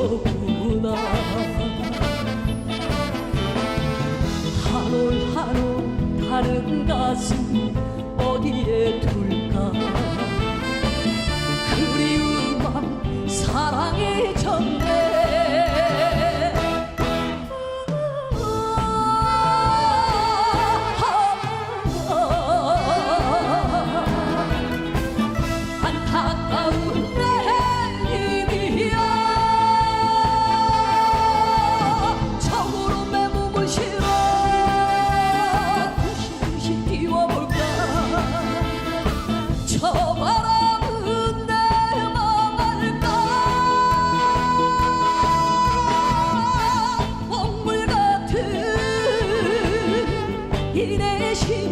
Oh. বেশি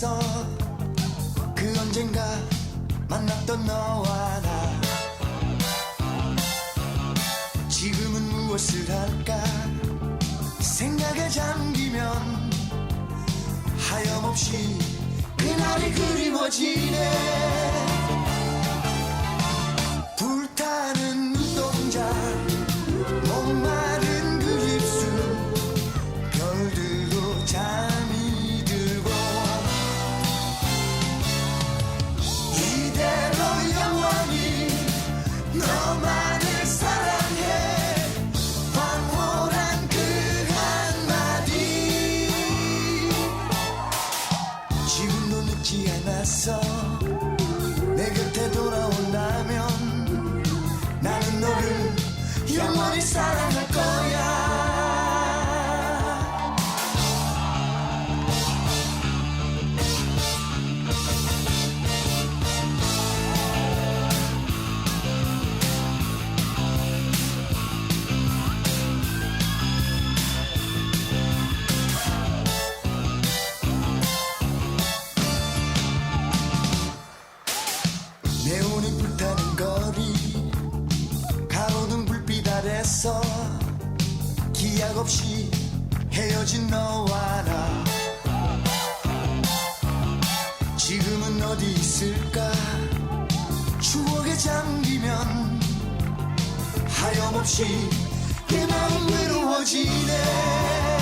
있어. 그 언젠가 만났던 너와 나. 지금은 무엇을 할까? 생각에 잠기면 하염없이 그날이 그리워지네. sorry. 있을까? 추억에 잠기면 하염없이 내 마음 외로워지네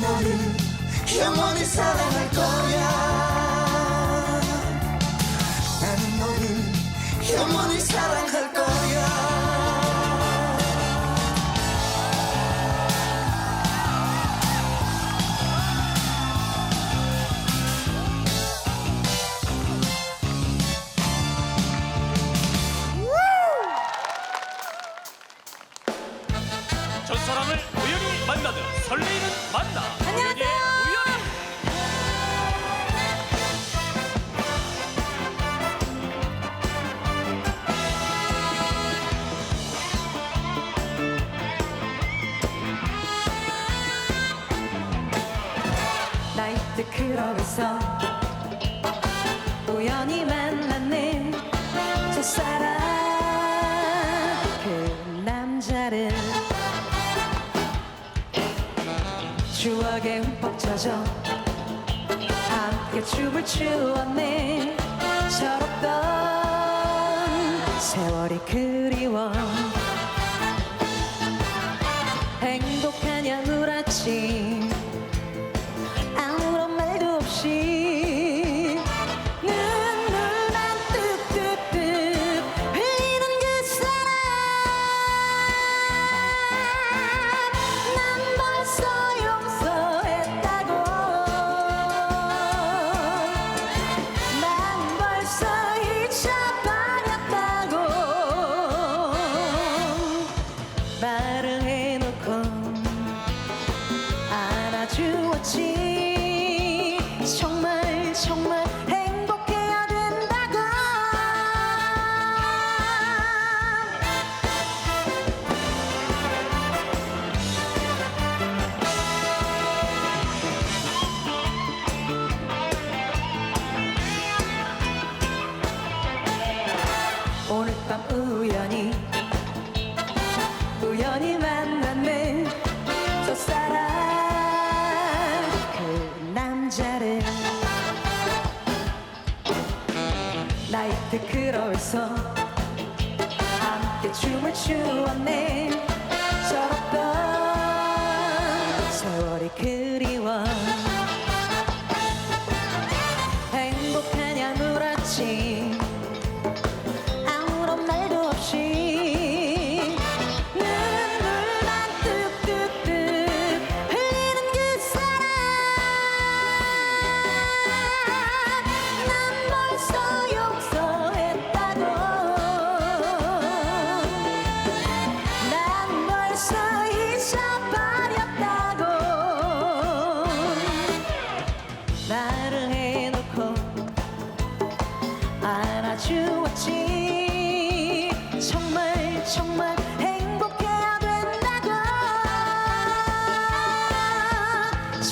너를 영원히 사랑할 거야. 나는 너를 영원히 사랑할 거야 있어. 우연히 만났네, 저 사람, 그 남자를. 추억에 흠뻑 젖어 함께 춤을 추었네. 서럽던 세월이 그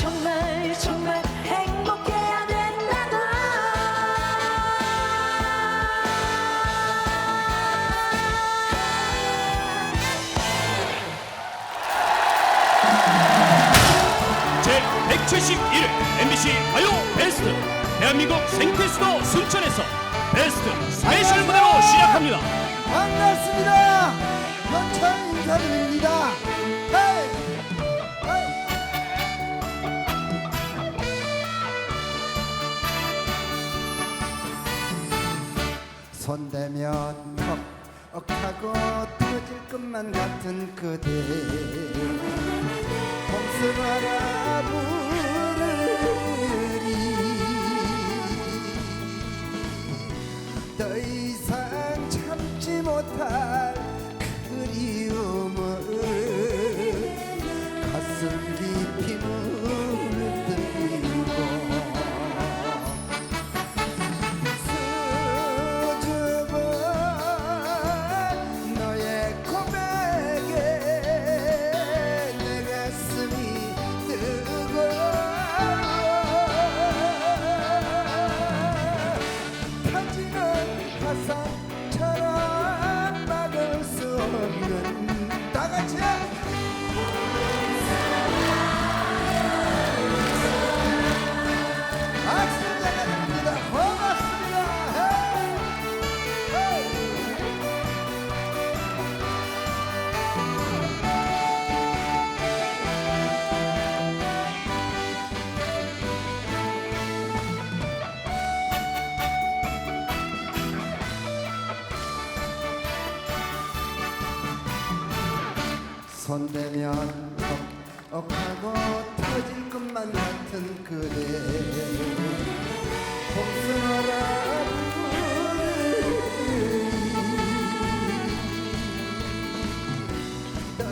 정말 정말 행복해야 된다고 제 171회 MBC 가요 베스트 대한민국 생태수도 순천에서 베스트 스페셜 무대로 시작합니다. 반갑습니다. 현철 인사드립니다. 손대면 턱하고 터질 것만 같은 그대. 봄스바라 부르리 더 이상 참지 못할 손대면 턱하고 터질 것만 같은 그대. 복숭아라 부르리 더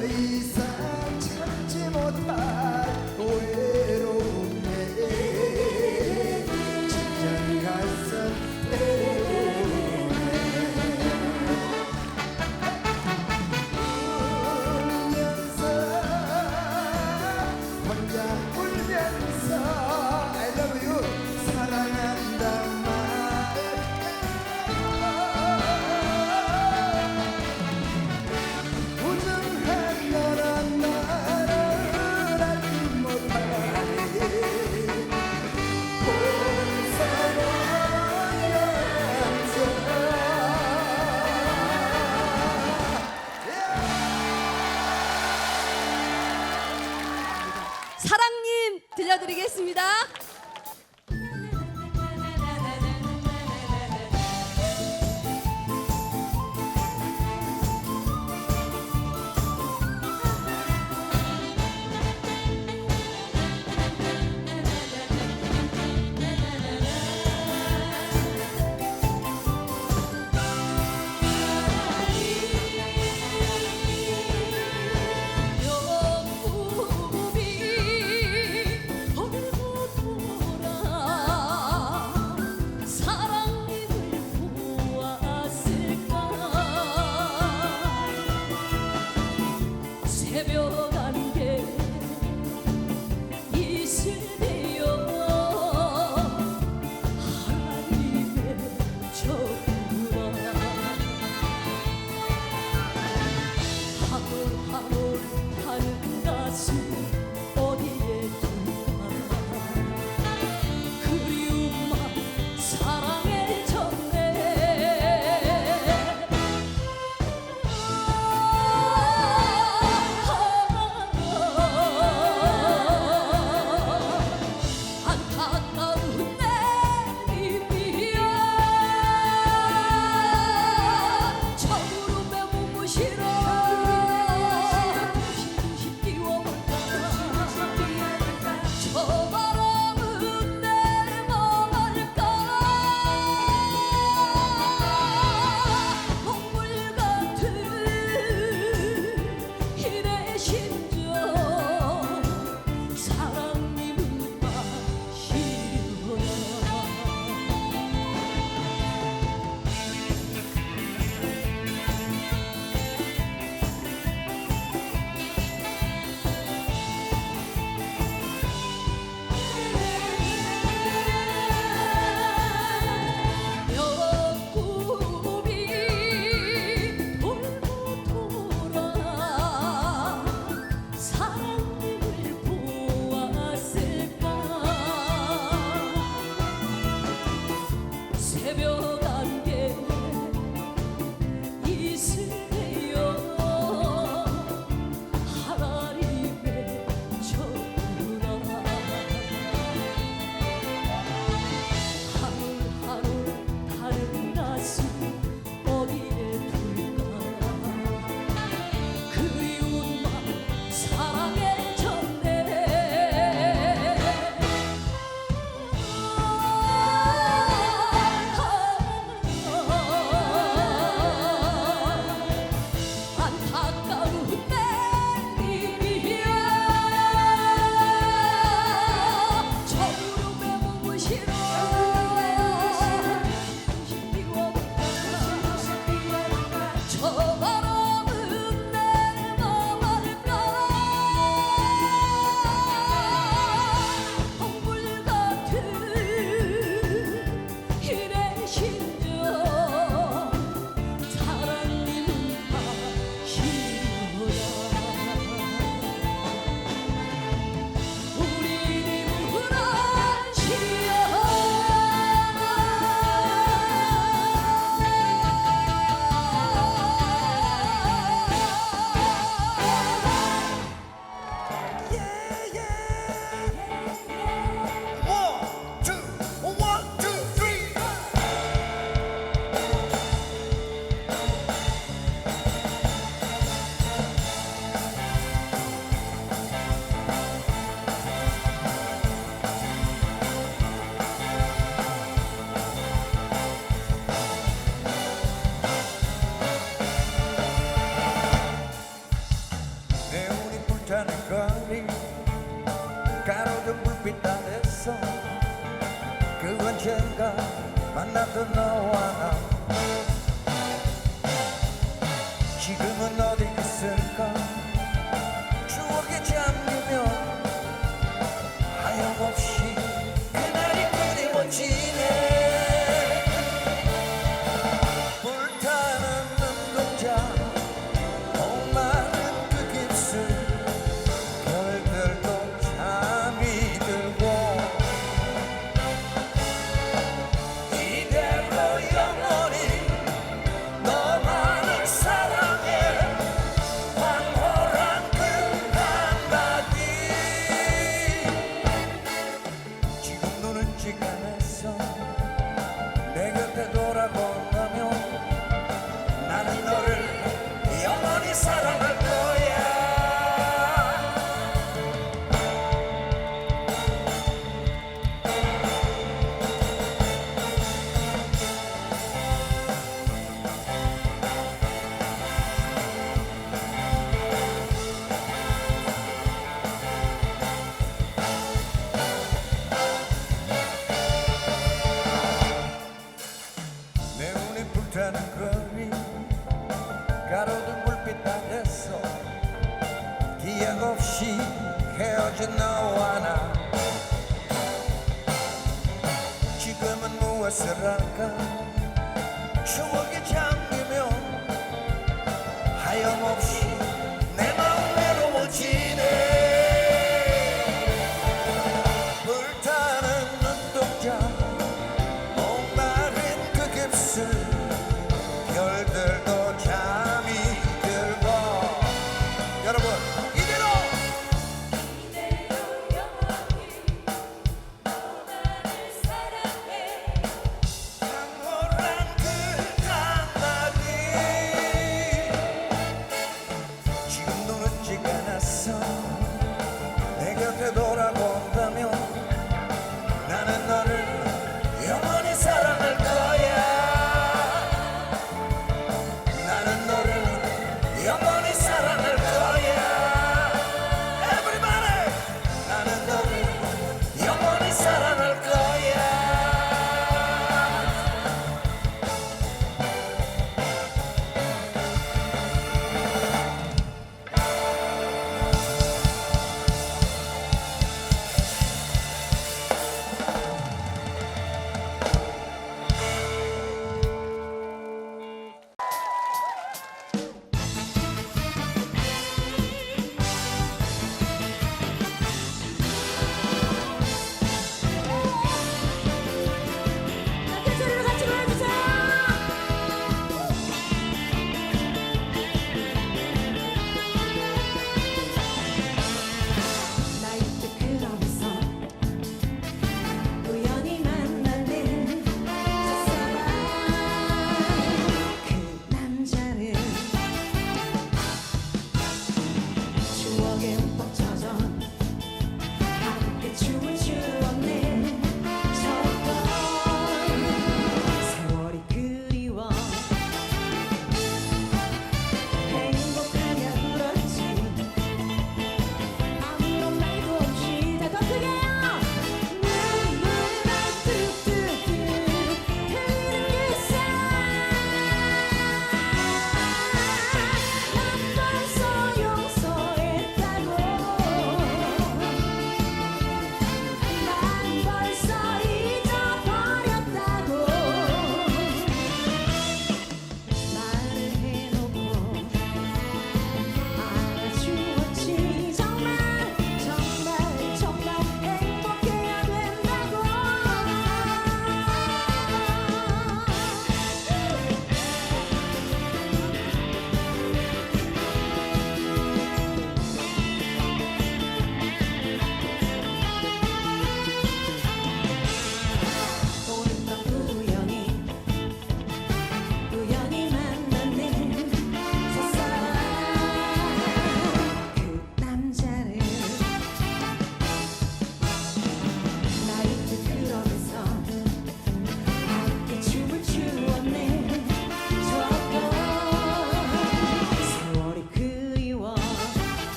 만났던 너